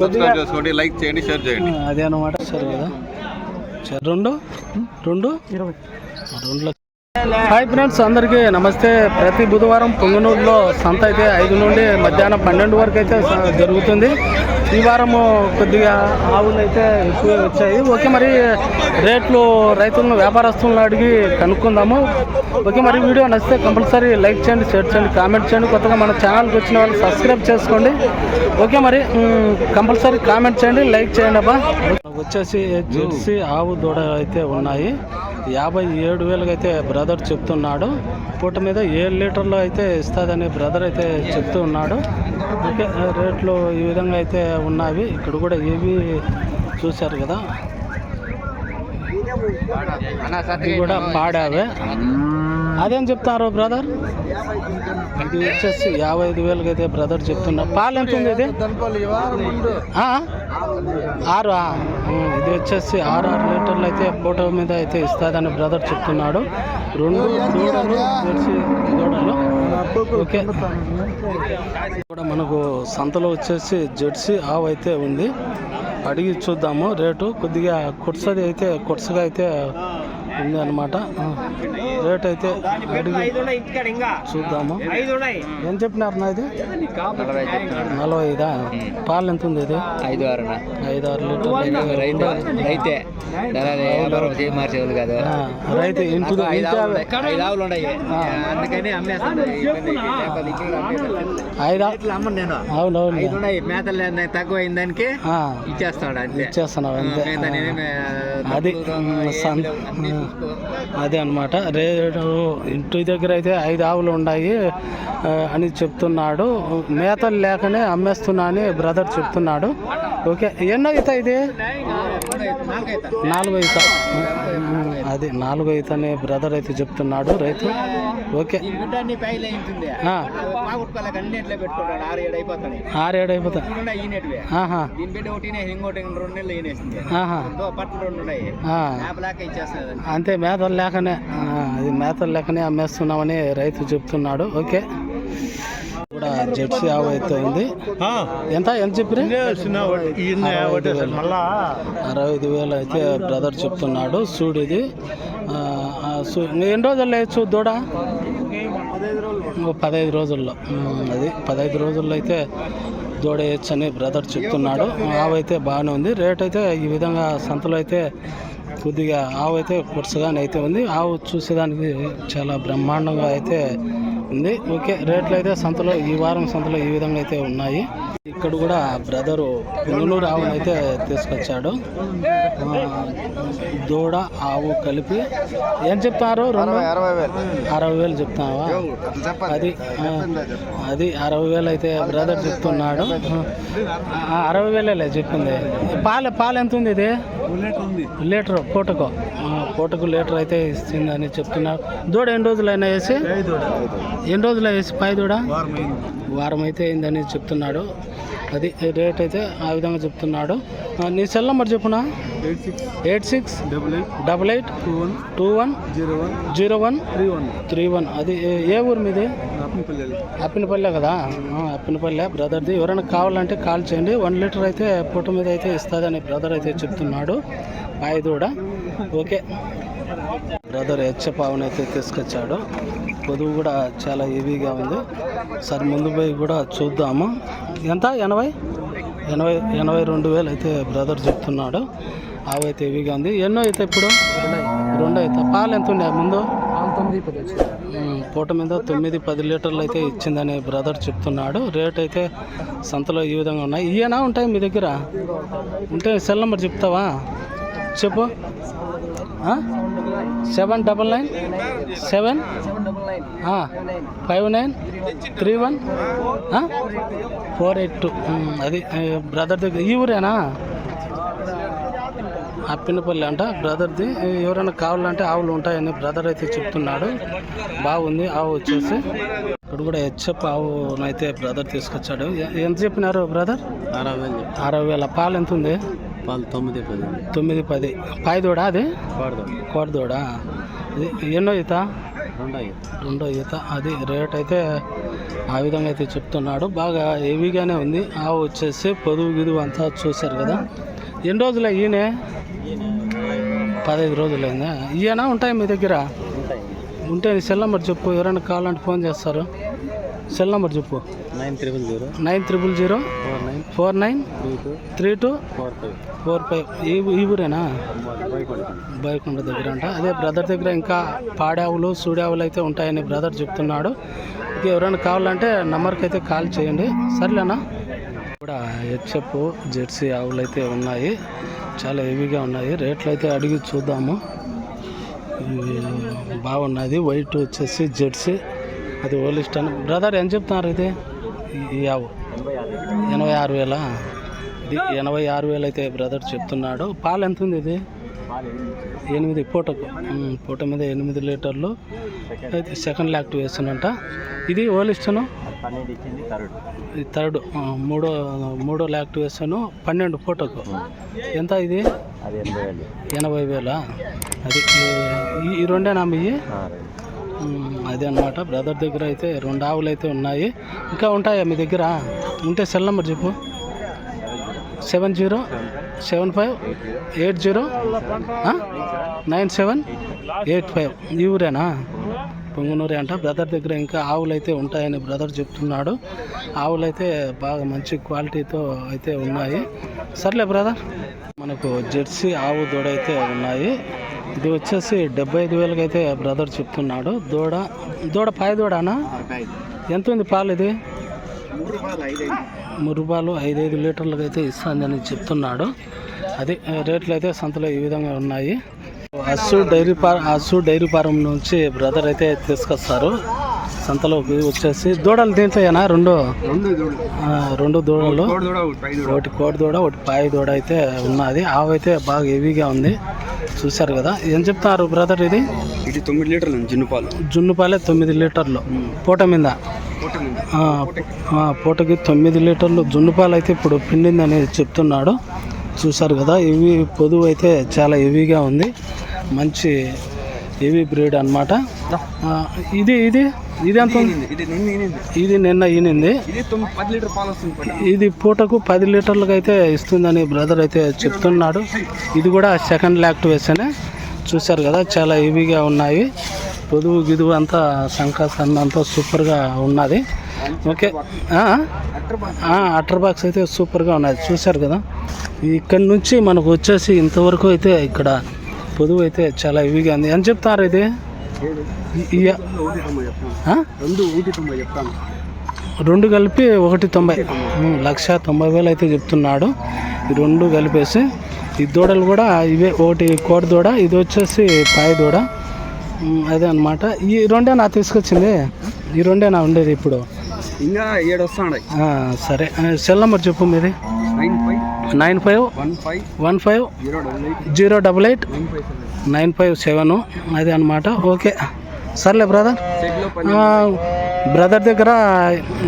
Subscribe చేసుకోండి like చేయండి share చేయండి. అదే అనమాట సరే కదా. సరే రెండు? రెండు? రెండు లక్ష- హాయ్ ఫ్రెండ్స్ అందరికీ నమస్తే. ప్రతి బుధవారం పొంగనూరులో సంత అయితే ఐదు నుండి మధ్యాహ్నం పన్నెండు వరకు అయితే జరుగుతుంది. ఈ వారము కొద్దిగా ఆవులు అయితే ఎక్కువ వచ్చాయి. ఓకే మరి రేట్లు రైతులను వ్యాపారస్తులను అడిగి కనుక్కుందాము. ఓకే మరి వీడియో నచ్చితే కంపల్సరీ లైక్ చేయండి షేర్ చేయండి కామెంట్ చేయండి. కొత్తగా మన ఛానల్కి వచ్చిన వాళ్ళు సబ్స్క్రైబ్ చేసుకోండి. ఓకే మరి కంపల్సరీ కామెంట్ చేయండి లైక్ చేయండి అబ్బా. వచ్చేసి జెర్సీ ఆవు దూడ అయితే ఉన్నాయి. యాభై ఏడు వేలకు అయితే బ్రదర్ చెప్తున్నాడు. పూట మీద ఏడు లీటర్లు అయితే ఇస్తుందని బ్రదర్ అయితే చెప్తూ ఉన్నాడు. ఓకే రేట్లు ఈ విధంగా అయితే ఉన్నాయి ఇక్కడ కూడా ఏవి చూశారు కదా? ఇది కూడా పాడావే. అదేం చెప్తారు బ్రదర్ ఇది వచ్చేసి యాభై ఐదు వేలకి అయితే బ్రదర్ చెప్తున్నా. పాలు ఎంత ఉంది ఇది? ఆ? ఆరు ఇది వచ్చేసి ఆరు ఆరు లీటర్లు అయితే ఫోటో మీద అయితే ఇస్తుందని బ్రదర్ చెప్తున్నాడు. రెండు దూడలు జెర్సీ దూడలు. ఓకే. కూడా మనకు సంతలో వచ్చేసి జెర్సీ ఆవు అయితే ఉంది. అడిగి చూద్దాము. రేటు కొద్దిగా కుట్సది అయితే కుట్సగా అయితే ఉంది అనమాట రేట్ అయితే చూద్దాము. ఏం చెప్పినారు నా ఇది? నలభై ఐదా పాలు ఎంత ఉంది ఇది? ఐదు ఆరు ఐదు ఆరు లీటర్లు. రైతు రైతే. మార్చేవాళ్ళు కాదు. ఇంటి ఐదు ఆవులు. ఉన్నాయి. అందుకని అవును అవును. తక్కువ అయిన దానికి ఆ, ఇచ్చేస్తాడు ఇచ్చేస్తున్నావు అంతే. అది అదే అనమాట రేటు ఇంటి దగ్గర అయితే ఐదు ఆవులు ఉన్నాయి అని చెప్తున్నాడు. మేతలు లేకనే అమ్మేస్తున్నా అని బ్రదర్ చెప్తున్నాడు. ఓకే ఎన్నో అవుతా ఇది? నాలుగు అవుతా అది నాలుగు అవుతా అని బ్రదర్ అయితే చెప్తున్నాడు రైతు. ఓకే. ఆరేడు అయిపోతా అంతే మేతలు లేకనే అది మేతలు లేకనే అమ్మేస్తున్నామని రైతు చెప్తున్నాడు. ఓకే. కూడా జెర్సీ ఆవు అయితే ఉంది. ఎంత ఎంత చెప్పి అరవై ఐదు వేలు. అయితే బ్రదర్ చెప్తున్నాడు సూడు ఇది ఎన్ని రోజుల్లో వేయచ్చు దూడ? పదహైదు రోజుల్లో. అది పదహైదు రోజుల్లో అయితే దూడ వేయచ్చు అని బ్రదర్ చెప్తున్నాడు. ఆవు అయితే బాగానే ఉంది. రేట్ అయితే ఈ విధంగా సంతలో అయితే కొద్దిగా ఆవు అయితే కుర్చగానే అయితే ఉంది. ఆవు చూసేదానికి చాలా బ్రహ్మాండంగా అయితే ఉంది ఓకే రేట్లు అయితే సంతలో ఈ వారం సంతలో ఈ విధంగా అయితే ఉన్నాయి. ఇక్కడ కూడా బ్రదరు పుంగనూరు ఆవును అయితే తీసుకొచ్చాడు. దూడ ఆవు కలిపి. ఏం చెప్తారు రెండు అరవై వేలు. చెప్తావా అది అది అరవై వేలు అయితే బ్రదర్ చెప్తున్నాడు. అరవై వేలే చెప్పింది. పాలు పాలు ఎంత ఉంది ఇది? లీటర్ పూటకు. పూటకు లీటర్ అయితే ఇస్తుందని చెప్తున్నారు. దూడ ఎన్ని రోజులు అయినా వేసి ఎన్ని రోజులు వేసి? పై దూడ? వారం అయితే అయిందని చెప్తున్నాడు అది రేట్ అయితే ఆ విధంగా చెప్తున్నాడు. నీ cell number చెప్పునా? Eight six double eight two one zero one three one అది ఏ- ఊరు మీది? అప్పినపల్లె కదా? అప్పినపల్లె బ్రదర్ది ఎవరైనా కావాలంటే కాల్ చేయండి. వన్ లీటర్ అయితే పూట మీద అయితే ఇస్తుందని బ్రదర్ అయితే చెప్తున్నాడు. పాయ దూడ. ఓకే. బ్రదర్ హెచ్ఎఫ్ అయితే తీసుకొచ్చాడు. పొదువు కూడా చాలా హెవీగా ఉంది. సరే ముందు పోయి కూడా చూద్దాము. ఎంత? ఎనభై? ఎనభై ఎనభై రెండు వేలు అయితే బ్రదర్ చెప్తున్నాడు. ఆవు అయితే హెవీగా ఉంది. ఎన్నో అయితే ఇప్పుడు? రెండు అయితే. పాలు ఎంత ఉండే ముందు? పూట మీద తొమ్మిది పది లీటర్లు అయితే ఇచ్చిందని బ్రదర్ చెప్తున్నాడు. రేట్ అయితే సంతలో ఈ విధంగా ఉన్నాయి. ఇవేనా ఉంటాయి మీ దగ్గర? ఉంటే సెల్ నెంబర్ చెప్తావా? చెప్పు. Seven double nine? Seven? Five nine? Three one? Four eight two. అది బ్రదర్ దగ్గర ఈ ఊరేనా? అప్పినపల్లి అంట బ్రదర్ది ఎవరైనా కావాలంటే ఆవులు ఉంటాయని బ్రదర్ అయితే చెప్తున్నాడు. బాగుంది ఆవు వచ్చేసి. ఇక్కడ కూడా హెచ్ఎఫ్ ఆవు అయితే బ్రదర్ తీసుకొచ్చాడు ఎంత చెప్పినారు బ్రదర్ అరవై వేలు. అరవై వేల. పాలు ఎంత ఉంది? పాలు తొమ్మిది పది. తొమ్మిది పది. పాయదోడా అది? కోడదోడా ఇది ఎన్నో ఈత? రెండు అయ్యి రెండో ఈత. అది రేట్ అయితే ఆ విధంగా అయితే చెప్తున్నాడు. బాగా హెవీగానే ఉంది. ఆవు వచ్చేసి పొదువు గిదువు అంతా చూశారు కదా. ఎన్ని రోజులు ఈయనే? పదహైదు రోజులైందా ఈయన ఉంటాయి మీ దగ్గర? ఉంటే నీ సెల్ నెంబర్ చెప్పు. ఎవరైనా కావాలంటే ఫోన్ చేస్తారు. సెల్ నెంబర్ చెప్పు. Nine triple zero. Nine triple zero. Four nine. Four nine. Three two. Three two. Four five. Four five. ఈ ఈ ఊరేనా? బైక్ బైకుండ దగ్గర అంట. అదే బ్రదర్ దగ్గర ఇంకా పాడావులు సూడావులు అయితే ఉంటాయని బ్రదర్ చెప్తున్నాడు. ఇంకా ఎవరైనా కావాలంటే నంబర్కి అయితే కాల్ చేయండి. సర్లేనా కూడా హెచ్ఎఫ్ జెర్సీ ఆవులు అయితే ఉన్నాయి. చాలా హెవీగా ఉన్నాయి. రేట్లు అయితే అడిగి చూద్దాము. బాగున్నది వైట్ వచ్చేసి జెర్సీ. అది ఓలిస్టన్ బ్రదర్ ఏం చెప్తున్నారు ఇది? ఎనభై ఆరు వేల? ఇది ఎనభై ఆరు వేలు అయితే బ్రదర్ చెప్తున్నాడు. పాలు ఎంత ఉంది ఇది? ఎనిమిది పూటకు. పూట మీద ఎనిమిది లీటర్లు. అయితే సెకండ్ యాక్టివేషన్ అంట ఇది ఓలిస్టను థర్డ్ మూడో మూడో యాక్టివేషన్ పన్నెండు పూటకు. ఎంత ఇది? ఎనభై వేలు. అది ఈ- రెండేనా ఉమ్, అదే అన్నమాట. బ్రదర్ దగ్గర అయితే రెండు ఆవులు అయితే ఉన్నాయి. ఇంకా ఉంటాయా మీ దగ్గర? ఉంటే సెల్ నెంబర్ చెప్పు. Seven zero seven five eight zero nine seven eight five. ఈ ఊరేనా? పొంగునూరే అంట. బ్రదర్ దగ్గర ఇంకా ఆవులు అయితే ఉంటాయని బ్రదర్ చెప్తున్నాడు. ఆవులు అయితే బాగా మంచి క్వాలిటీతో అయితే ఉన్నాయి. సర్లే బ్రదర్. మనకు జెర్సీ ఆవు దూడ అయితే ఉన్నాయి. ఇది వచ్చేసి డెబ్బై ఐదు వేలకి అయితే బ్రదర్ చెప్తున్నాడు. దూడ దూడ పాయ దూడనా? ఎంత ఉంది పాలు ఇది? మూడు ఐదు ఐదు మూడు ఐదైదు లీటర్లకు అయితే ఇస్తుందని చెప్తున్నాడు. అది రేట్లు అయితే సంతలో ఈ విధంగా ఉన్నాయి. అస్సు డైరీ ఫార్ అస్సు డైరీ ఫారం నుంచి బ్రదర్ అయితే తీసుకొస్తారు. సంతలో వచ్చేసి దూడలు దీంట్లోనా రెండు? రెండు దూడలు. ఒకటి కోడి దూడ. ఒకటి పాయి దూడ అయితే ఉన్నది. ఆవు అయితే బాగా హెవీగా ఉంది. చూశారు కదా. ఏం చెప్తున్నారు బ్రదర్ ఇది? ఇది తొమ్మిది లీటర్లు జిన్ను పాలు. జున్ను పాలే తొమ్మిది లీటర్లు. పూట మీద? పూటకి తొమ్మిది లీటర్లు జున్ను పాలు అయితే ఇప్పుడు పిండిందని చెప్తున్నాడు. చూశారు కదా. ఇవి పొదువు అయితే చాలా హెవీగా ఉంది. మంచి హెవీ బ్రీడ్ అనమాట ఇది ఇది? ఇది ఎంత? ఉంది? ఇది నిన్న ఈనింది. ఇది పూటకు పది లీటర్లకు అయితే ఇస్తుందని బ్రదర్ అయితే చెప్తున్నాడు. ఇది కూడా సెకండ్ యాక్టివేషనే చూశారు కదా చాలా హెవీగా ఉన్నాయి. పొదువు గిదువు అంతా సంకాసన్ అంతా సూపర్గా ఉన్నది. ఓకే. అటర్ బాక్స్ అయితే సూపర్గా ఉన్నది. చూశారు కదా? ఇక్కడ నుంచి మనకు వచ్చేసి ఇంతవరకు అయితే ఇక్కడ పొదువు అయితే చాలా హెవీగా ఉంది. అని చెప్తారు ఇది? రెండు ఒకటి తొంభై చెప్తాను. రెండు కలిపి ఒకటి తొంభై. లక్ష తొంభై వేలు అయితే చెప్తున్నాడు. ఈ రెండు కలిపేసి ఈ దూడలు కూడా ఇవే ఒకటి కోడి దూడ ఇది వచ్చేసి పాయ దూడ. అదే అనమాట ఈ రెండే నా తీసుకొచ్చింది. ఈ రెండే నా ఉండేది ఇప్పుడు. ఇంకా ఏడు వస్తాయి సరే. సెల్ నెంబర్ చెప్పు మీది. Nine five nine five one five one five zero double eight zero double eight nine five seven అది అదే అనమాట ఓకే. సర్లే బ్రదర్. బ్రదర్ దగ్గర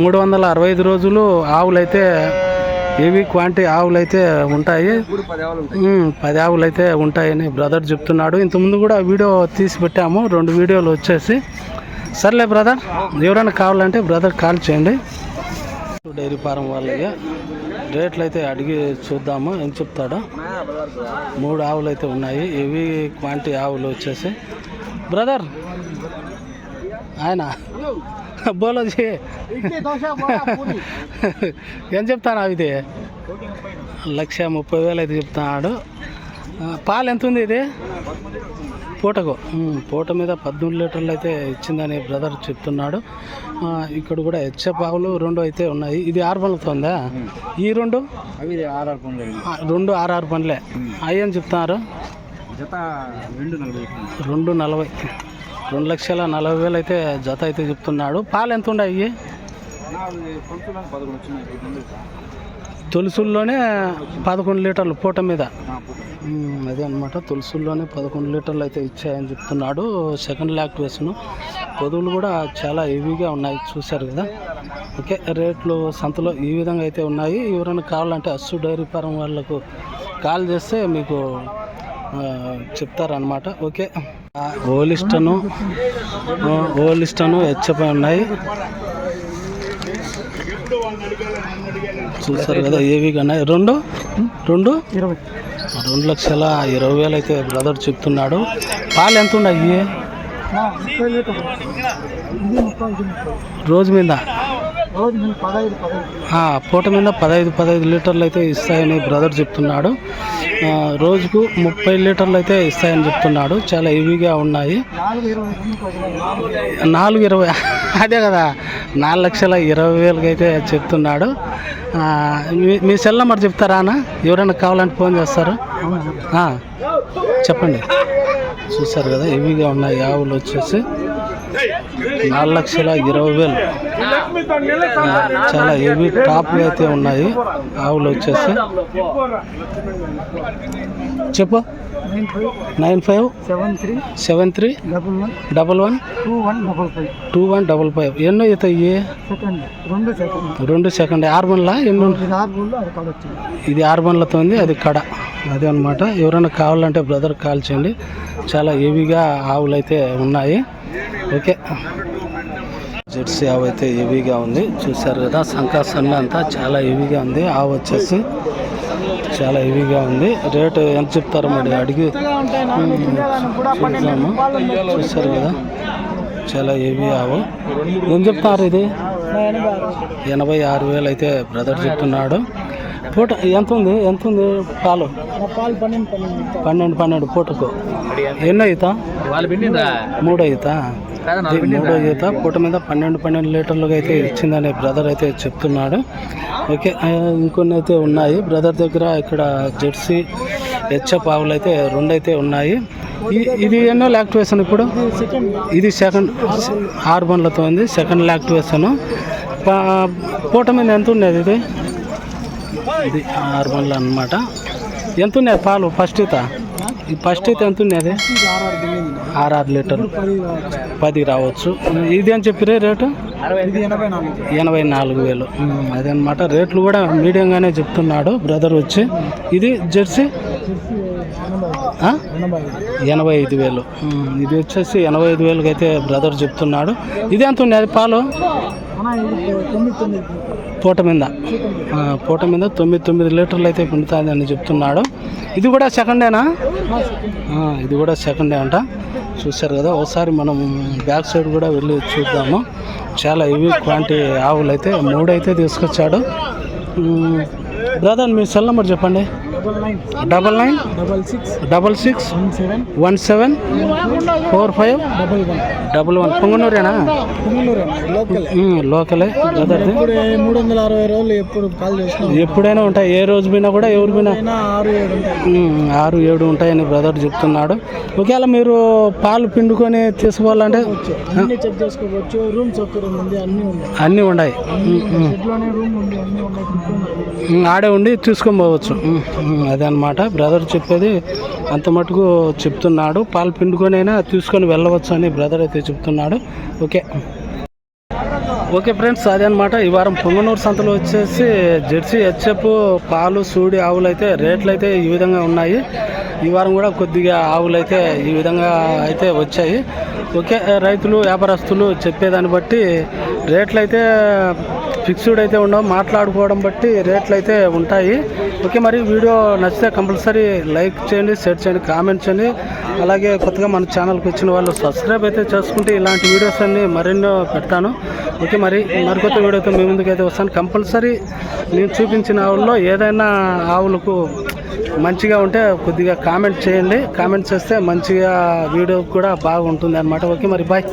మూడు వందల అరవై ఐదు రోజులు ఆవులు అయితే ఏవి క్వాంటిటీ ఆవులు అయితే ఉంటాయి పది ఆవులు అయితే ఉంటాయని బ్రదర్ చెప్తున్నాడు. ఇంతకుముందు కూడా వీడియో తీసి పెట్టాము రెండు వీడియోలు వచ్చేసి. సర్లే బ్రదర్ ఎవరైనా కావాలంటే బ్రదర్ కాల్ చేయండి. డైరీ ఫారం వాళ్ళకి. రేట్లు అయితే అడిగి చూద్దాము. ఏం చెప్తాడో. మూడు ఆవులు అయితే ఉన్నాయి. ఇవి క్వాంటిటీ ఆవులు వచ్చేసి. బ్రదర్. ఆయన. బోలోజీ. ఏం చెప్తాను ఇది లక్ష ముప్పై వేలు అయితే చెప్తున్నాడు పాలు ఎంత ఉంది ఇది? పూటకు పూట మీద పద్మూడు లీటర్లు అయితే ఇచ్చిందని బ్రదర్ చెప్తున్నాడు. ఇక్కడ కూడా హెచ్ఎఫ్ ఆవులు రెండు అయితే ఉన్నాయి. ఇది ఆరు పనులతో ఉందా? ఈ రెండు? అవి ఆర్ఆర్ పనులు ఆ, రెండు ఆరు ఆరు పనులే అవి అని చెప్తున్నారు. జత రెండు నలభై. రెండు నలభై. రెండు లక్షల నలభై వేలు అయితే జత అయితే చెప్తున్నాడు. పాలు ఎంత ఉన్నాయి తొలుసుల్లోనే పదకొండు లీటర్లు పూట మీద. అదే అనమాట తులసుల్లోనే పదకొండు లీటర్లు అయితే ఇచ్చాయని చెప్తున్నాడు. సెకండ్ యాక్టివేషన్ పొదువులు కూడా చాలా హెవీగా ఉన్నాయి చూశారు కదా? ఓకే రేట్లు సంతలో ఈ విధంగా అయితే ఉన్నాయి. ఎవరైనా కావాలంటే అస్సు డైరీ ఫారం వాళ్ళకు కాల్ చేస్తే మీకు చెప్తారనమాట ఓకే. ఓలిస్టను ఓలిస్టను హెచ్ఎఫ్ ఉన్నాయి. చూస్తారు కదా ఏవి కన్నా? రెండు? రెండు? ఇరవై. రెండు లక్షల ఇరవై వేలు అయితే బ్రదర్ చెప్తున్నాడు. పాలు ఎంత ఉన్నాయి? రోజు మీద? పూట మీద పదహైదు పదహైదు లీటర్లు అయితే ఇస్తాయని బ్రదర్ చెప్తున్నాడు. రోజుకు ముప్పై లీటర్లు అయితే ఇస్తాయని చెప్తున్నాడు. చాలా హెవీగా ఉన్నాయి. నాలుగు ఇరవై అదే కదా నాలుగు లక్షల ఇరవై వేలకి అయితే చెప్తున్నాడు. మీ మీ సెల్ నెంబర్ చెప్తారా అన్న? ఎవరైనా కావాలంటే ఫోన్ చేస్తారు? చెప్పండి. చూసారు కదా హెవీగా ఉన్నాయి ఆవులు వచ్చేసి. నాలుగు లక్షల ఇరవై వేలు. చాలా హెవీ టాప్లు అయితే ఉన్నాయి ఆవులు వచ్చేసి. చెప్పు. Nine five seven three seven three double one double one two one double five two one double five. ఎన్నో అవుతాయి సెకండ్. రెండు సెకండ్. రెండు సెకండ్. ఆరు బండ్లా ఎన్ని? ఇది ఆరు బోళ్ళు అది కాడ వచ్చింది. ఇది ఆరు బండ్లతో ఉంది అది కడ. అదే అనమాట ఎవరైనా కావాలంటే బ్రదర్ కాల్ చేయండి. చాలా హెవీగా ఆవులు అయితే ఉన్నాయి. ఓకే. జెర్సీ ఆవు అయితే హెవీగా ఉంది. చూశారు కదా సంకాసన్న అంతా చాలా హెవీగా ఉంది. ఆవు వచ్చేసి చాలా హెవీగా ఉంది. రేటు ఎంత చెప్తారు మరి అడిగి చూద్దాము. చూశారు కదా. చాలా హెవీ ఆవు. ఏం చెప్తారు ఇది? ఎనభై ఆరు వేలు అయితే బ్రదర్ చెప్తున్నాడు. పూట ఎంత ఉంది? ఎంత ఉంది పాలు? పాలు పన్నెండు పన్నెండు పన్నెండు పూటకు. ఎన్నో అవుతా మూడు అవుతా మూడో ఈత పూట మీద పన్నెండు పన్నెండు లీటర్లుగా అయితే ఇచ్చిందని బ్రదర్ అయితే చెప్తున్నాడు. ఓకే ఇంకొన్ని అయితే ఉన్నాయి. బ్రదర్ దగ్గర ఇక్కడ జెర్సీ హెచ్ఎఫ్ ఆవులు అయితే రెండు అయితే ఉన్నాయి ఇది ఎన్నో లాక్టివేషన్ ఇప్పుడు? ఇది సెకండ్ ఆరు బండ్లతో ఉంది సెకండ్ లాక్టివేషన్ పూట మీద ఎంత ఉండేది ఇది? ఇది ఆరు బండ్లు అనమాట ఎంత ఉన్నాయి పాలు ఫస్ట్ ఈత? ఈ ఫస్ట్ అయితే ఎంత ఉన్నది ఇది ఆరు ఆరు లీటర్లు. పది రావచ్చు. ఇది అని చెప్పిరే రేటు? ఎనభై నాలుగు వేలు. అదనమాట రేట్లు కూడా మీడియంగానే చెప్తున్నాడు బ్రదర్ వచ్చి. ఇది జెర్సీ? ఎనభై ఐదు వేలు. ఇది వచ్చేసి ఎనభై ఐదు వేలకి అయితే బ్రదర్ చెప్తున్నాడు. ఇది ఎంత ఉన్నది పాలు? పూట మీద. పూట మీద తొమ్మిది తొమ్మిది లీటర్లు అయితే పిండుతుంది అని చెప్తున్నాడు. ఇది కూడా సెకండేనా ఇది కూడా సెకండే అంట. చూశారు కదా ఒకసారి మనం బ్యాక్ సైడ్ కూడా వెళ్ళి చూద్దాము. చాలా ఇవి క్వాంటిటీ ఆవులు అయితే మూడు అయితే తీసుకొచ్చాడు బ్రదర్ మీ సెల్ నెంబర్ చెప్పండి. Double nine double six double six one seven one seven four five double one double one పొంగనూరేనా Punganur local ఇప్పుడు మూడు వందల అరవై రోజులు ఎప్పుడు కాల్ చేసినా ఎప్పుడైనా ఉంటాయి. ఏ రోజు పోయినా కూడా ఎవరు పోయినా అయినా ఆరు ఏడు ఉంటాయని బ్రదర్ చెప్తున్నాడు. ఒకవేళ మీరు పాలు పిండుకొని తీసుకోవాలంటే అన్ని చెక్ చేసుకోవచ్చు. రూమ్ సౌకర్యం ఉంది అన్ని ఉన్నాయి. అన్నీ ఉన్నాయి. కూర్చోండి. ఉమ్, ఆడే ఉండి తీసుకొని పోవచ్చు. అదే అనమాట బ్రదర్ చెప్పేది అంత మటుకు చెప్తున్నాడు. పాలు పిండుకొనైనా తీసుకొని వెళ్ళవచ్చు అని బ్రదర్ అయితే చెప్తున్నాడు. ఓకే. ఓకే ఫ్రెండ్స్ అదే అనమాట ఈ వారం పొంగనూరు సంతలో వచ్చేసి జెర్సీ హెచ్ఎఫ్ పాలు సూడి ఆవులు అయితే రేట్లు అయితే ఈ విధంగా ఉన్నాయి. ఈ వారం కూడా కొద్దిగా ఆవులు అయితే ఈ విధంగా అయితే వచ్చాయి. ఓకే రైతులు వ్యాపారస్తులు చెప్పేదాన్ని బట్టి రేట్లు అయితే ఫిక్స్డ్ అయితే ఉండవు మాట్లాడుకోవడం బట్టి రేట్లు అయితే ఉంటాయి. ఓకే మరి వీడియో నచ్చితే కంపల్సరీ లైక్ చేయండి షేర్ చేయండి కామెంట్ చేయండి. అలాగే కొత్తగా మన ఛానల్కి వచ్చిన వాళ్ళు సబ్స్క్రైబ్ అయితే చేసుకుంటే ఇలాంటి వీడియోస్ అన్నీ మరెన్నో పెడతాను. ఓకే మరి మరికొత్త వీడియోతో మీ ముందుకు అయితే వస్తాను. కంపల్సరీ నేను చూపించిన ఆవుల్లో ఏదైనా ఆవులకు మంచిగా ఉంటే కొద్దిగా కామెంట్ చేయండి. కామెంట్ చేస్తే మంచిగా వీడియో కూడా బాగుంటుంది అనమాట ఓకే మరి బాయ్.